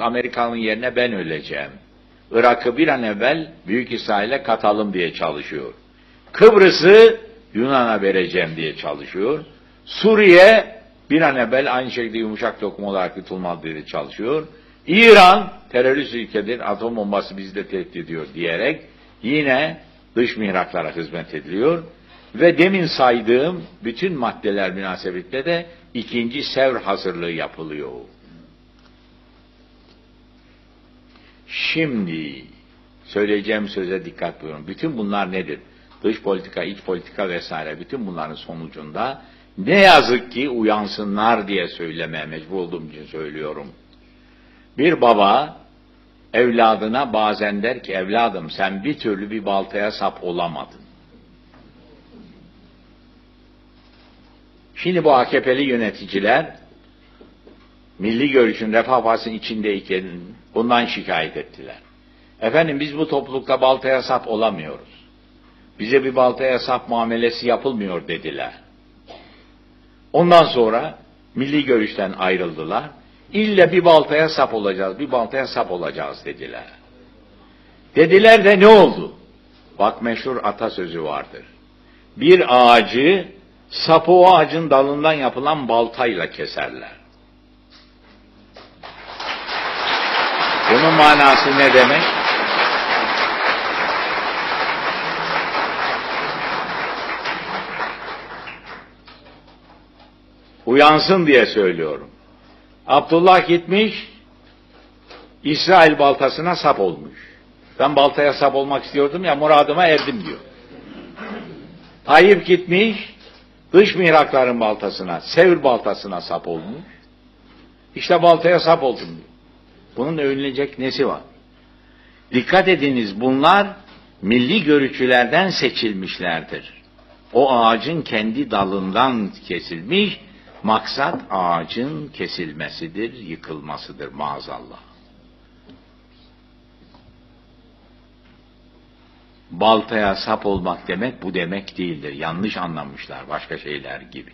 Amerika'nın yerine ben öleceğim. Irak'ı bir an evvel Büyük İsrail'e katalım diye çalışıyor. Kıbrıs'ı Yunan'a vereceğim diye çalışıyor. Suriye bir an evvel aynı şekilde yumuşak dokuma olarak tutulmalı diye çalışıyor. İran terörist ülkedir, atom bombası bizi de tehdit ediyor diyerek yine dış mihraklara hizmet ediliyor. Ve demin saydığım bütün maddeler münasebetle de ikinci sevr hazırlığı yapılıyor. Şimdi söyleyeceğim söze dikkat buyurun. Bütün bunlar nedir? Dış politika, iç politika vesaire bütün bunların sonucunda ne yazık ki uyansınlar diye söylemeye mecbur olduğum için söylüyorum. Bir baba evladına bazen der ki evladım sen bir türlü bir baltaya sap olamadın. Şimdi bu AKP'li yöneticiler milli görüşün Refah Partisi'nin içindeyken bundan şikayet ettiler. Efendim biz bu toplulukta baltaya sap olamıyoruz. Bize bir baltaya sap muamelesi yapılmıyor dediler. Ondan sonra milli görüşten ayrıldılar. İlle bir baltaya sap olacağız, bir baltaya sap olacağız dediler. Dediler de ne oldu? Bak meşhur atasözü vardır. Bir ağacı sapı o ağacın dalından yapılan baltayla keserler. Bunun manası ne demek? Uyansın diye söylüyorum. Abdullah gitmiş, İsrail baltasına sap olmuş. Ben baltaya sap olmak istiyordum ya muradıma erdim diyor. Tayyip gitmiş, dış mihrakların baltasına, Sevr baltasına sap olmuş. İşte baltaya sap oldum diyor. Bunun övünülecek nesi var? Dikkat ediniz bunlar milli görüşçülerden seçilmişlerdir. O ağacın kendi dalından kesilmiş, maksat ağacın kesilmesidir, yıkılmasıdır maazallah. Baltaya sap olmak demek bu demek değildir. Yanlış anlamışlar başka şeyler gibi.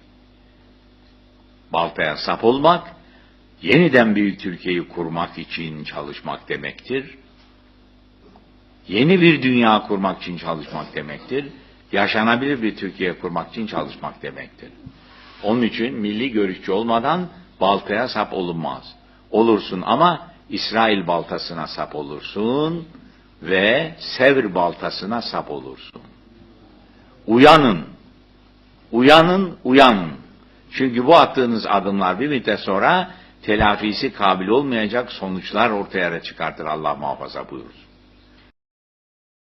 Baltaya sap olmak, yeniden büyük Türkiye'yi kurmak için çalışmak demektir. Yeni bir dünya kurmak için çalışmak demektir. Yaşanabilir bir Türkiye kurmak için çalışmak demektir. Onun için milli görüşçü olmadan baltaya sap olunmaz. Olursun ama İsrail baltasına sap olursun ve Sevr baltasına sap olursun. Uyanın. Uyanın, uyanın. Çünkü bu attığınız adımlar bir müddet sonra telafisi kabil olmayacak sonuçlar ortaya çıkartır Allah muhafaza buyursun.